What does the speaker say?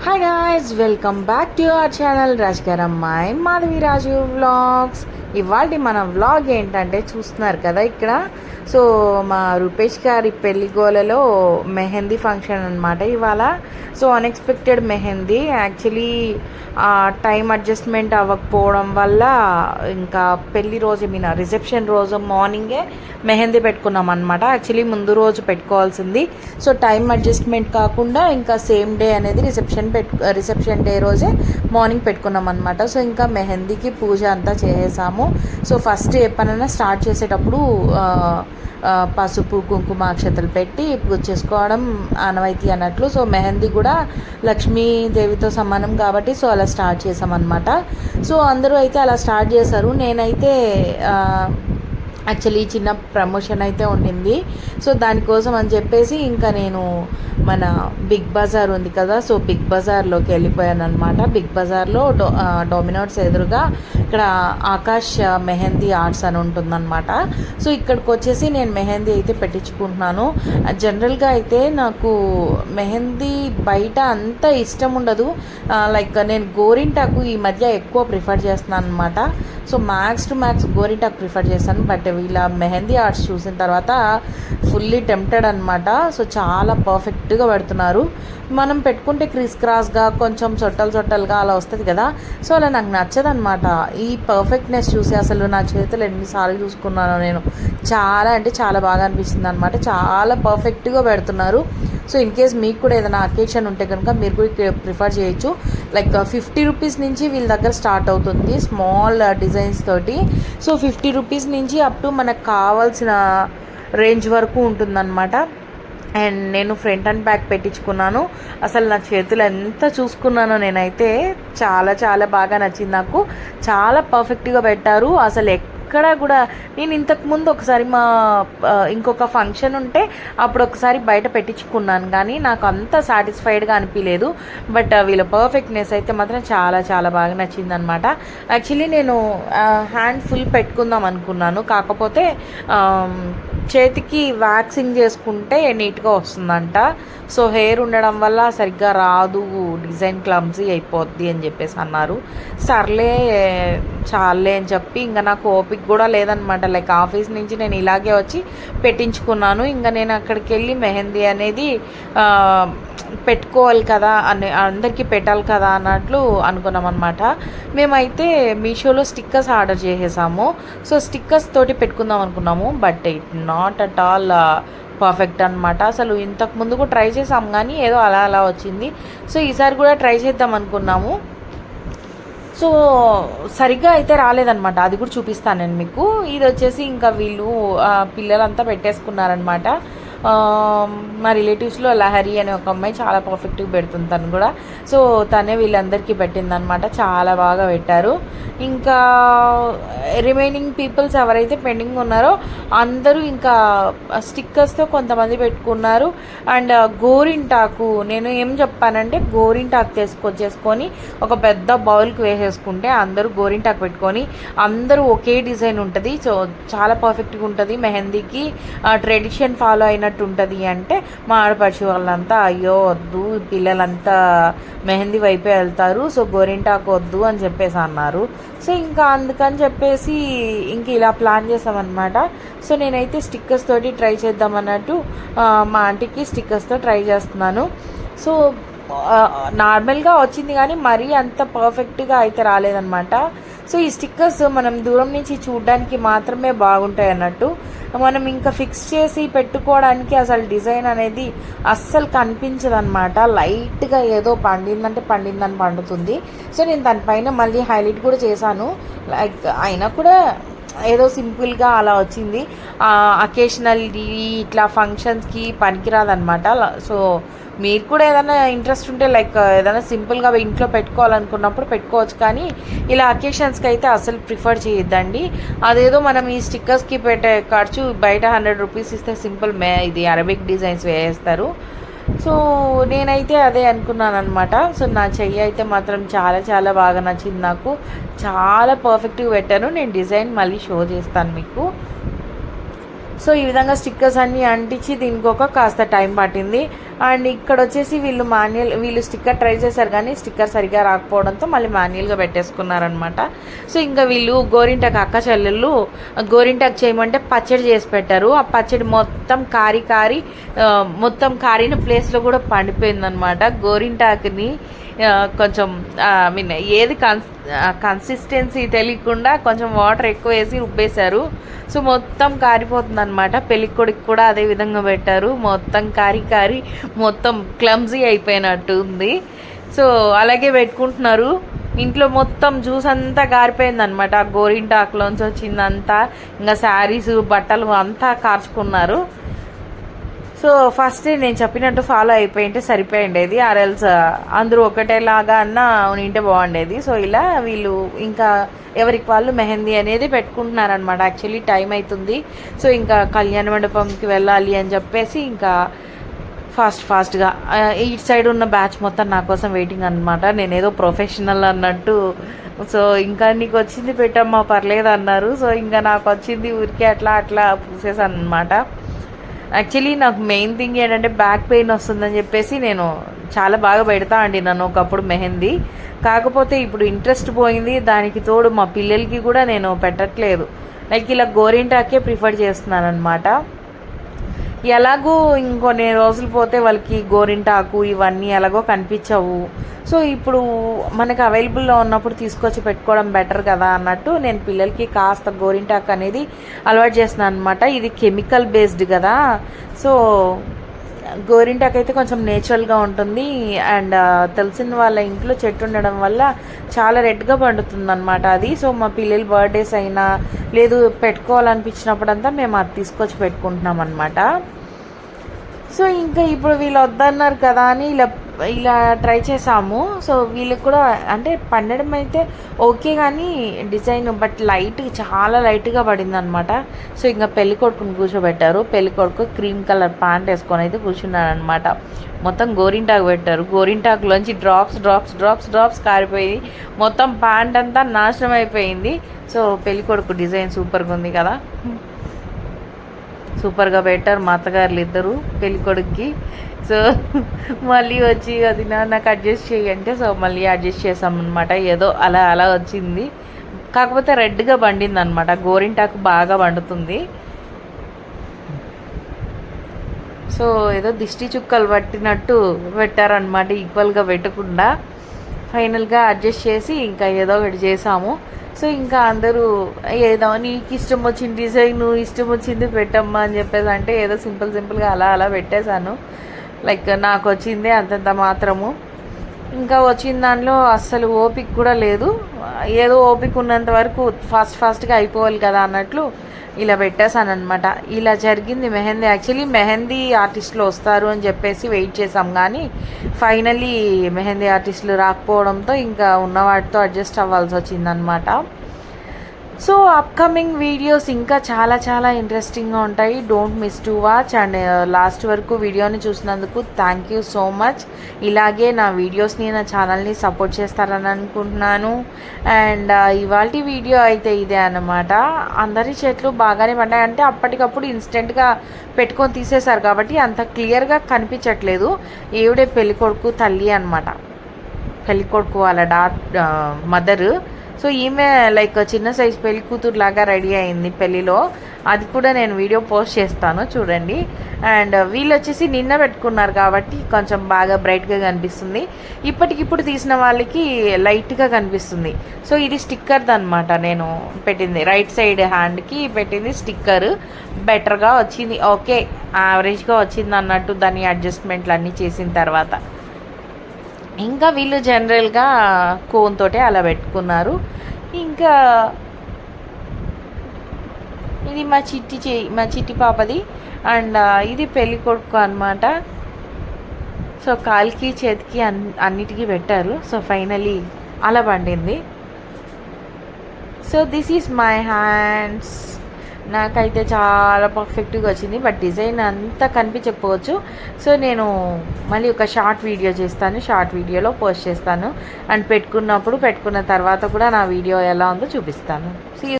hi guys welcome back to our channel Rajgar అమ్మాయి Madhavi Raju vlogs ఇవాళ మన వ్లాగ్ ఏంటంటే చూస్తున్నారు కదా ఇక్కడ. సో మా రూపేష్ గారి పెళ్ళి గోలలో మెహందీ ఫంక్షన్ అనమాట ఇవాళ. So unexpected mehndi. Actually time adjustment అవ్వకపోవడం వల్ల ఇంకా పెళ్ళి రోజు మీన రిసెప్షన్ రోజు మార్నింగే మెహందీ పెట్టుకున్నాం అనమాట యాక్చువల్లీ ముందు రోజు పెట్టుకోవాల్సింది. సో టైం అడ్జస్ట్మెంట్ కాకుండా ఇంకా సేమ్ డే అనేది రిసెప్షన్ పెట్టు రిసెప్షన్ డే రోజే మార్నింగ్ పెట్టుకున్నాం అనమాట సో ఇంకా మెహందీకి పూజ అంతా చేసేసాము. సో ఫస్ట్ ఎప్పుడైనా స్టార్ట్ చేసేటప్పుడు పసుపు కుంకుమ అక్షతలు పెట్టి పూజ చేసుకోవడం ఆనవాయితీ అన్నట్లు. సో మెహందీ కూడా లక్ష్మీదేవితో సమానం కాబట్టి సో అలా స్టార్ట్ చేసామన్నమాట. సో అందరూ అయితే అలా స్టార్ట్ చేశారు. నేనైతే యాక్చువల్లీ చిన్న ప్రమోషన్ అయితే ఉండింది. సో దానికోసం అని చెప్పేసి ఇంకా నేను మన బిగ్ బజార్ ఉంది కదా సో బిగ్ బజార్లోకి వెళ్ళిపోయాను అనమాట బిగ్ బజార్లో డో డొమినోట్స్ ఎదురుగా ఇక్కడ ఆకాష్ మెహందీ ఆర్ట్స్ అని ఉంటుందన్నమాట. సో ఇక్కడికి వచ్చేసి నేను మెహందీ అయితే పెట్టించుకుంటున్నాను. జనరల్గా అయితే నాకు మెహందీ బయట అంత ఇష్టం ఉండదు. లైక్ నేను గోరింటాకు ఈ మధ్య ఎక్కువ ప్రిఫర్ చేస్తున్నాను అనమాట సో మ్యాక్స్ టు మ్యాక్స్ గోరింటాకు ప్రిఫర్ చేశాను బట్ వీళ్ళ మెహందీ ఆర్ట్స్ చూసిన తర్వాత ఫుల్లీ టెంప్టెడ్ అనమాట సో చాలా పర్ఫెక్ట్గా పెడుతున్నారు. మనం పెట్టుకుంటే క్రిస్ క్రాస్గా కొంచెం చొట్టలు చొట్టలుగా అలా వస్తుంది కదా. సో అలా నాకు నచ్చదనమాట ఈ పర్ఫెక్ట్నెస్ చూసి అసలు నా చేతులు ఎన్నిసార్లు చూసుకున్నాను నేను. చాలా అంటే చాలా బాగా అనిపిస్తుంది అనమాట చాలా పర్ఫెక్ట్గా పెడుతున్నారు. సో ఇన్ కేస్ మీకు కూడా ఏదైనా అకేషన్ ఉంటే కనుక మీరు కూడా ప్రిఫర్ చేయొచ్చు. లైక్ ఫిఫ్టీ రూపీస్ నుంచి వీళ్ళ దగ్గర స్టార్ట్ అవుతుంది స్మాల్ డిజైన్స్ uh, తోటి. సో ఫిఫ్టీ రూపీస్ నుంచి అప్ టు మనకు కావాల్సిన రేంజ్ వరకు ఉంటుందన్నమాట. అండ్ నేను ఫ్రంట్ అండ్ బ్యాక్ పెట్టించుకున్నాను. అసలు నా చేతులు ఎంత చూసుకున్నానో నేనైతే చాలా చాలా బాగా నచ్చింది నాకు. చాలా పర్ఫెక్ట్గా పెట్టారు. అసలు ఎక్కడ కూడా నేను ఇంతకుముందు ఒకసారి మా ఇంకొక ఫంక్షన్ ఉంటే అప్పుడు ఒకసారి బయట పెట్టించుకున్నాను కానీ నాకు అంత సాటిస్ఫైడ్గా అనిపించలేదు బట్ వీళ్ళ పర్ఫెక్ట్నెస్ అయితే మాత్రం చాలా చాలా బాగా నచ్చింది అనమాట యాక్చువల్లీ నేను హ్యాండ్ ఫుల్ పెట్టుకుందాం అనుకున్నాను. కాకపోతే చేతికి వ్యాక్సింగ్ చేసుకుంటే నీట్గా వస్తుందంట. సో హెయిర్ ఉండడం వల్ల సరిగ్గా రాదు డిజైన్ క్లమ్జీ అయిపోద్ది అని చెప్పేసి అన్నారు. సర్లే చాలే అని చెప్పి ఇంకా నాకు ఓపిక కూడా లేదనమాట లైక్ ఆఫీస్ నుంచి నేను ఇలాగే వచ్చి పెట్టించుకున్నాను. ఇంకా నేను అక్కడికి వెళ్ళి మెహందీ అనేది పెట్టుకోవాలి కదా అని అందరికీ పెట్టాలి కదా అన్నట్లు అనుకున్నాం అనమాట మేమైతే మీషోలో స్టిక్కర్స్ ఆర్డర్ చేసేసాము. సో స్టిక్కర్స్ తోటి పెట్టుకుందాం అనుకున్నాము. But it not at all perfect అనమాట అసలు ఇంతకు ముందు కూడా ట్రై చేసాం కానీ ఏదో అలా అలా వచ్చింది. సో ఈసారి కూడా ట్రై చేద్దాం అనుకున్నాము. సో సరిగ్గా అయితే రాలేదనమాట అది కూడా చూపిస్తాను నేను మీకు. ఇది వచ్చేసి ఇంకా వీళ్ళు పిల్లలంతా పెట్టేసుకున్నారనమాట మా రిలేటివ్స్లో లహరి అనే ఒక అమ్మాయి చాలా పర్ఫెక్ట్గా పెడుతుంది తను కూడా. సో తనే వీళ్ళందరికీ పెట్టిందనమాట చాలా బాగా పెట్టారు. ఇంకా రిమైనింగ్ పీపుల్స్ ఎవరైతే పెండింగ్ ఉన్నారో అందరూ ఇంకా స్టిక్కర్స్తో కొంతమంది పెట్టుకున్నారు. అండ్ గోరింటాకు నేను ఏం చెప్పానంటే గోరింటాకు తీసుకొచ్చేసుకొని ఒక పెద్ద బౌల్కి వేసేసుకుంటే అందరూ గోరింటాకు పెట్టుకొని అందరూ ఒకే డిజైన్ ఉంటుంది. సో చాలా పర్ఫెక్ట్గా ఉంటుంది మెహందీకి. ట్రెడిషన్ ఫాలో అయినట్టు ఉంటుంది అంటే మా ఆడపడుచు వాళ్ళంతా అయ్యో వద్దు పిల్లలంతా మెహందీ వైపే వెళ్తారు సో గోరింటాకు వద్దు అని చెప్పేసి అన్నారు. సో ఇంకా అందుకని చెప్పేసి ఇంక ఇలా ప్లాన్ చేసామన్నమాట. సో నేనైతే స్టిక్కర్స్ తోటి ట్రై చేద్దాం అన్నట్టు మా ఆంటీకి స్టిక్కర్స్తో ట్రై చేస్తున్నాను. సో నార్మల్గా వచ్చింది కానీ మరీ అంత పర్ఫెక్ట్గా అయితే రాలేదన్నమాట. సో ఈ స్టిక్కర్స్ మనం దూరం నుంచి చూడడానికి మాత్రమే బాగుంటాయి అన్నట్టు. మనం ఇంకా ఫిక్స్ చేసి పెట్టుకోవడానికి అసలు డిజైన్ అనేది అస్సలు కనిపించదు అనమాట లైట్గా ఏదో పండిందంటే పండిందని పండుతుంది. సో నేను దానిపైన మళ్ళీ హైలైట్ కూడా చేశాను. లైక్ అయినా కూడా ఏదో సింపుల్గా అలా వచ్చింది. అకేషనల్ ఇట్లా ఫంక్షన్స్కి పనికిరాదనమాట సో మీరు కూడా ఏదైనా ఇంట్రెస్ట్ ఉంటే లైక్ ఏదైనా సింపుల్గా ఇంట్లో పెట్టుకోవాలనుకున్నప్పుడు పెట్టుకోవచ్చు. కానీ ఇలా అకేషన్స్కి అయితే అసలు ప్రిఫర్ చేయొద్దండి. అదేదో మనం ఈ స్టిక్కర్స్కి పెట్టే ఖర్చు బయట హండ్రెడ్ రూపీస్ ఇస్తే సింపుల్ మే ఇది అరబిక్ డిజైన్స్ వేస్తారు సో నేనైతే అదే అనుకున్నాను అనమాట సో నా చెయ్యి అయితే మాత్రం చాలా చాలా బాగా నచ్చింది నాకు. చాలా పర్ఫెక్ట్గా పెట్టాను. నేను డిజైన్ మళ్ళీ షో చేస్తాను మీకు. సో ఈ విధంగా స్టిక్కర్స్ అన్నీ అంటించి దీనికి ఒక కాస్త టైం పట్టింది. అండ్ ఇక్కడ వచ్చేసి వీళ్ళు మాన్యువల్ వీళ్ళు స్టిక్కర్ ట్రై చేశారు కానీ స్టిక్కర్ సరిగా రాకపోవడంతో మళ్ళీ మాన్యువల్గా పెట్టేసుకున్నారనమాట సో ఇంకా వీళ్ళు గోరింటాకు అక్క చెల్లెళ్ళు గోరింటాకు చేయమంటే పచ్చడి చేసి పెట్టారు. ఆ పచ్చడి మొత్తం కారి కారి మొత్తం కారిన ప్లేస్లో కూడా పండిపోయిందనమాట గోరింటాకుని కొంచెం ఐ మీన్ ఏది కన్స్ కన్సిస్టెన్సీ తెలియకుండా కొంచెం వాటర్ ఎక్కువ వేసి ఉబ్బేశారు సో మొత్తం కారిపోతుంది అనమాట పెళ్ళికొడికి కూడా అదే విధంగా పెట్టారు. మొత్తం కారి కారి మొత్తం క్లమ్జీ అయిపోయినట్టు ఉంది. సో అలాగే పెట్టుకుంటున్నారు. ఇంట్లో మొత్తం జ్యూస్ అంతా కారిపోయింది అనమాట గోరింటాకులోంచి వచ్చిందంతా. ఇంకా శారీస్ బట్టలు అంతా కార్చుకున్నారు. సో ఫస్ట్ నేను చెప్పినట్టు ఫాలో అయిపోయింటే సరిపోయిండేది. ఆర్ఎల్స్ అందరూ ఒకటేలాగా అన్న ఉంటే బాగుండేది. సో ఇలా వీళ్ళు ఇంకా ఎవరికి వాళ్ళు మెహందీ అనేది పెట్టుకుంటున్నారనమాట యాక్చువల్లీ టైం అవుతుంది సో ఇంకా కళ్యాణ మండపంకి వెళ్ళాలి అని చెప్పేసి ఇంకా ఫాస్ట్ ఫాస్ట్గా. ఇటు సైడ్ ఉన్న బ్యాచ్ మొత్తం నా కోసం వెయిటింగ్ అనమాట నేనేదో ప్రొఫెషనల్ అన్నట్టు. సో ఇంకా నీకు వచ్చింది పెట్టమ్మా పర్లేదు అన్నారు. సో ఇంకా నాకు వచ్చింది ఊరికే అట్లా అట్లా పూసేసాను అనమాట యాక్చువల్లీ నాకు మెయిన్ థింగ్ ఏంటంటే బ్యాక్ పెయిన్ వస్తుందని చెప్పేసి నేను చాలా బాగా పెడతా అండి నన్ను ఒకప్పుడు మెహందీ. కాకపోతే ఇప్పుడు ఇంట్రెస్ట్ పోయింది. దానికి తోడు మా పిల్లలకి కూడా నేను పెట్టట్లేదు. లైక్ ఇలా గోరింటాకే ప్రిఫర్ చేస్తున్నాను అనమాట ఎలాగో ఇంకొన్ని రోజులు పోతే వాళ్ళకి గోరింటాకు ఇవన్నీ ఎలాగో కనిపించవు. సో ఇప్పుడు మనకు అవైలబుల్లో ఉన్నప్పుడు తీసుకొచ్చి పెట్టుకోవడం బెటర్ కదా అన్నట్టు నేను పిల్లలకి కాస్త గోరింటాకు అనేది అలవాటు చేస్తున్నాను అనమాట ఇది కెమికల్ బేస్డ్ కదా. సో గోరింటాకు అయితే కొంచెం నేచురల్గా ఉంటుంది. అండ్ తెలిసిన వాళ్ళ ఇంట్లో చెట్టు ఉండడం వల్ల చాలా రెడ్గా పండుతుంది అనమాట అది. సో మా పిల్లల బర్త్డేస్ అయినా లేదు పెట్టుకోవాలనిపించినప్పుడంతా మేము అది తీసుకొచ్చి పెట్టుకుంటున్నాం అనమాట సో ఇంకా ఇప్పుడు వీళ్ళు వద్దన్నారు కదా అని ఇలా ఇలా ట్రై చేసాము. సో వీళ్ళకి కూడా అంటే పండడం అయితే ఓకే కానీ డిజైన్ బట్ లైట్ చాలా లైట్గా పడింది అనమాట సో ఇంకా పెళ్ళి కొడుకుని కూర్చోబెట్టారు. పెళ్ళి కొడుకు క్రీమ్ కలర్ ప్యాంట్ వేసుకొని అయితే కూర్చున్నాడు అనమాట మొత్తం గోరింటాకు పెట్టారు. గోరింటాకులోంచి డ్రాప్స్ డ్రాప్స్ డ్రాప్స్ డ్రాప్స్ కారిపోయింది మొత్తం ప్యాంట్ అంతా నాశనం అయిపోయింది. సో పెళ్ళి కొడుకు డిజైన్ సూపర్గా ఉంది కదా. సూపర్గా పెట్టారు మా అత్తగారులు ఇద్దరు పెళ్ళికొడుక్కి సో మళ్ళీ వచ్చి అది నా నాకు అడ్జస్ట్ చేయంటే సో మళ్ళీ అడ్జస్ట్ చేసాం అనమాట ఏదో అలా అలా వచ్చింది. కాకపోతే రెడ్గా పండింది అనమాట గోరింటాకు బాగా పండుతుంది. సో ఏదో దిష్టి చుక్కలు పట్టినట్టు పెట్టారనమాట ఈక్వల్గా పెట్టకుండా. ఫైనల్గా అడ్జస్ట్ చేసి ఇంకా ఏదో ఒకటి చేసాము. సో ఇంకా అందరూ ఏదో నీకు ఇష్టం వచ్చిన డిజైన్ ఇష్టం వచ్చింది పెట్టమ్మా అని చెప్పేసి అంటే ఏదో సింపుల్ సింపుల్గా అలా అలా పెట్టేశాను. లైక్ నాకు వచ్చిందే అంతంత మాత్రము. ఇంకా వచ్చిన దానిలో అస్సలు ఓపిక కూడా లేదు. ఏదో ఓపిక ఉన్నంత వరకు ఫాస్ట్ ఫాస్ట్గా అయిపోవాలి కదా అన్నట్లు ఇలా పెట్టేశాను అనమాట ఇలా జరిగింది మెహందీ. యాక్చువల్లీ మెహందీ ఆర్టిస్టులు వస్తారు అని చెప్పేసి వెయిట్ చేసాం కానీ ఫైనలీ మెహందీ ఆర్టిస్టులు రాకపోవడంతో ఇంకా ఉన్న వాటితో అడ్జస్ట్ అవ్వాల్సి వచ్చిందనమాట సో అప్కమింగ్ వీడియోస్ ఇంకా చాలా చాలా ఇంట్రెస్టింగ్గా ఉంటాయి. Don't miss to watch and last వరకు వీడియోని చూసినందుకు థ్యాంక్ యూ సో మచ్ ఇలాగే నా వీడియోస్ని నా ఛానల్ని సపోర్ట్ చేస్తారని అనుకుంటున్నాను. అండ్ ఇవాళ వీడియో అయితే ఇదే అన్నమాట. అందరి చెట్లు బాగానే పడ్డాయి. అంటే అప్పటికప్పుడు ఇన్స్టెంట్గా పెట్టుకొని తీసేశారు కాబట్టి అంత క్లియర్గా కనిపించట్లేదు. ఏవిడే పెళ్ళికొడుకు తల్లి అనమాట పెళ్ళికొడుకు వాళ్ళ డా uh, మదరు సో ఈమె లైక్ చిన్న సైజ్ పెళ్ళి కూతురు లాగా రెడీ అయింది పెళ్ళిలో అది కూడా నేను వీడియో పోస్ట్ చేస్తాను చూడండి. అండ్ uh, వీళ్ళు వచ్చేసి నిన్న పెట్టుకున్నారు కాబట్టి కొంచెం బాగా బ్రైట్గా కనిపిస్తుంది. ఇప్పటికిప్పుడు తీసిన వాళ్ళకి లైట్గా కనిపిస్తుంది. సో ఇది స్టిక్కర్ది అనమాట నేను పెట్టింది. రైట్ సైడ్ హ్యాండ్కి పెట్టింది స్టిక్కర్ బెటర్గా వచ్చింది. ఓకే యావరేజ్గా వచ్చింది అన్నట్టు దాని అడ్జస్ట్మెంట్లు అన్నీ చేసిన తర్వాత. ఇంకా వీళ్ళు జనరల్గా కోన్తోటే అలా పెట్టుకున్నారు. ఇంకా ఇది మా చిట్టి చే మా చిట్టి పాపది అండ్ ఇది పెళ్ళి కొడుకు అనమాట సో కాలికి చేతికి అన్ అన్నిటికీ పెట్టారు. సో ఫైనలీ అలా పండింది. So this is my hands. నాకైతే చాలా పర్ఫెక్ట్గా వచ్చింది. బట్ డిజైన్ అంతా కనిపించకపోవచ్చు. సో నేను మళ్ళీ ఒక షార్ట్ వీడియో చేస్తాను. షార్ట్ వీడియోలో పోస్ట్ చేస్తాను. అండ్ పెట్టుకున్నప్పుడు పెట్టుకున్న తర్వాత కూడా నా వీడియో ఎలా ఉందో చూపిస్తాను.